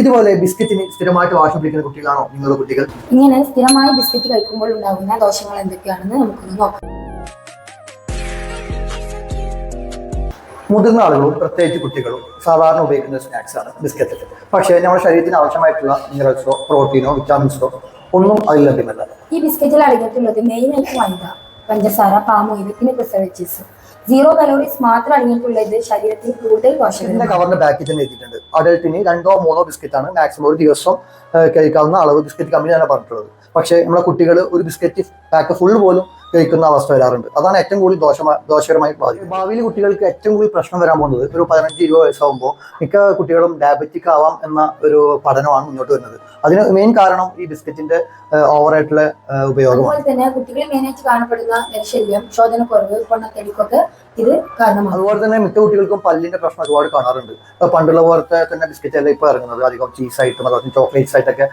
ഇതുപോലെ ബിസ്ക്കറ്റിന് സ്ഥിരമായിട്ട് വാശി പിടിക്കുന്ന കുട്ടികളാണോ? നിങ്ങളുടെ കുട്ടികൾ? ഇങ്ങനെ സ്ഥിരമായി ബിസ്ക്കറ്റ് കഴിക്കുമ്പോൾ ഉണ്ടാകുന്ന ദോഷങ്ങൾ എന്തൊക്കെയാണെന്ന് നമുക്കൊന്ന് നോക്കാം. മുതിർന്ന ആളുകളും പ്രത്യേകിച്ച് കുട്ടികളും സാധാരണ ഉപയോഗിക്കുന്ന സ്നാക്സ് ആണ് ബിസ്ക്കറ്റ്. പക്ഷേ നമ്മുടെ ശരീരത്തിന് ആവശ്യമായിട്ടുള്ള മിനറൽസോ പ്രോട്ടീനോ വിറ്റാമിൻസോ ഒന്നും അതിൽ ലഭ്യമല്ല. ഈ ബിസ്ക്കറ്റിൽ അടങ്ങിയിട്ടുള്ളത് മെയിനായിട്ട് മൈദ പഞ്ചസാര പാം ഓയിൽ പിന്നെ പ്രിസർവേറ്റീവ്സ് സീറോ കലോറീസ് മാത്രം അടങ്ങിയിട്ടുള്ള ഇത് ശരീരത്തിന് കൂടുതൽ പോഷകം കവറിന്റെ ബാക്കിൽ തന്നെ എഴുതിയിട്ടുണ്ട്. അഡൽട്ടിന് രണ്ടോ മൂന്നോ ബിസ്ക്കറ്റ് ആണ് മാക്സിമം ഒരു ദിവസം കഴിക്കാവുന്ന അളവ്. ബിസ്ക്കറ്റ് കമ്പനിയാണ് പറഞ്ഞിട്ടുള്ളത്. പക്ഷേ നമ്മളെ കുട്ടികൾ ഒരു ബിസ്ക്കറ്റ് പാക്ക് ഫുൾ പോലും കഴിക്കുന്ന അവസ്ഥ വരാറുണ്ട്. അതാണ് ഏറ്റവും കൂടുതൽ ദോഷ ദോഷകരമായി ബാധിക്കുന്നത്. ഭാവിയിൽ കുട്ടികൾക്ക് ഏറ്റവും കൂടുതൽ പ്രശ്നം വരാൻ പോകുന്നത് ഒരു പതിനഞ്ച് ഇരുപത് വയസ്സാകുമ്പോൾ മിക്ക കുട്ടികളും ഡയബറ്റിക് ആവാം എന്ന ഒരു പഠനമാണ് മുന്നോട്ട് വരുന്നത്. അതിന് മെയിൻ കാരണം ഈ ബിസ്ക്കറ്റിന്റെ ഓവറായിട്ടുള്ള ഉപയോഗം അതുപോലെ തന്നെ കുട്ടികളിൽ മെയിനായിട്ട് കാണപ്പെടുന്ന നെൽശല്യം ശോധനക്കുറവ് പൊണ്ണത്തെടിക്കൊക്കെ ഇത് അതുപോലെ തന്നെ മിക്ക കുട്ടികൾക്കും പല്ലിന്റെ പ്രശ്നം ഒരുപാട് കാണാറുണ്ട്. പണ്ടുള്ള പോലത്തെ തന്നെ ബിസ്ക്കറ്റ് അല്ല ഇപ്പൊ ഇറങ്ങുന്നത്? അധികം ചീസ് ആയിട്ടും അതുപോലെ ചോക്ലേറ്റ്സ് ആയിട്ടൊക്കെ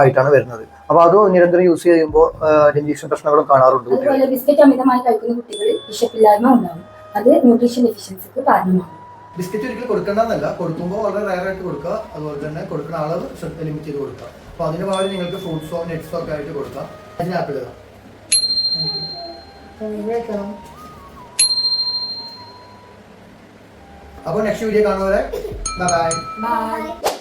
ആയിട്ടാണ് വരുന്നത്. അപ്പൊ അത് നിരന്തരം യൂസ് ചെയ്യുമ്പോൾ ഡെന്റീഷൻ പ്രശ്നങ്ങളും കാണാറുണ്ട് കുട്ടികൾ അതുപോലെ ബിസ്ക്കറ്റ് അമിതമായി കഴിക്കുന്ന കുട്ടികളിൽ വിശപ്പില്ലായ്മ ഉണ്ടാകും. അത് ന്യൂട്രീഷൻ ഡെഫിഷ്യൻസിക്ക് കാരണമാണ് ബിസ്ക്കറ്റ് ഒരിക്കലും കൊടുക്കണ്ടെന്നല്ല. കൊടുക്കുമ്പോൾ വളരെ റയർ ആയിട്ട് കൊടുക്കുക. അതുപോലെ തന്നെ കൊടുക്കുന്ന അളവ് ശ്രദ്ധ ലിമിറ്റ് ചെയ്ത് കൊടുക്കുക. അപ്പൊ അതിന് പകരം നിങ്ങൾക്ക് ഫ്രൂട്ട്സോ നെറ്റ്സോ ഒക്കെ ആയിട്ട് കൊടുക്കാം. അതിന് ആപ്പിൾ ഇടാം. അപ്പോൾ നെക്സ്റ്റ് വീഡിയോ കാണുന്നവരെ ബൈ ബൈ